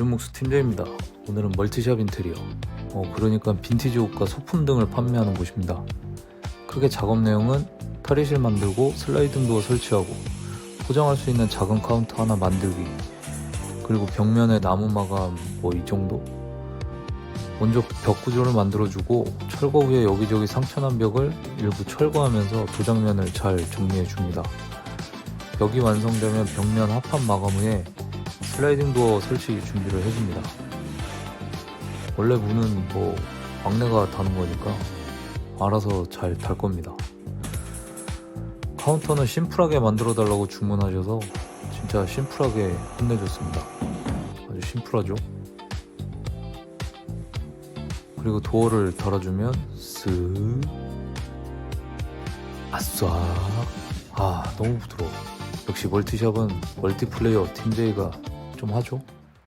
아주묵수 팀장입니다. 오늘은 멀티샵 인테리어, 어, 그러니까 빈티지 옷과 소품 등을 판매하는 곳입니다. 크게 작업 내용은 탈의실 만들고 슬라이딩 도어 설치하고 포장할 수 있는 작은 카운터 하나 만들기 그리고 벽면에 나무 마감 뭐 이 정도 먼저 벽 구조를 만들어주고 철거 후에 여기저기 상처난 벽을 일부 철거하면서 도장면을 잘 정리해줍니다. 벽이 완성되면 벽면 합판 마감 후에 슬라이딩 도어 설치 준비를 해줍니다. 원래 문은 뭐 막내가 다는 거니까 알아서 잘 달 겁니다. 카운터는 심플하게 만들어 달라고 주문하셔서 진짜 심플하게 끝내줬습니다. 아주 심플하죠? 그리고 도어를 달아주면 쓱 아싸 아 너무 부드러워 역시 멀티샵은 멀티플레이어 팀제이가 좀 하죠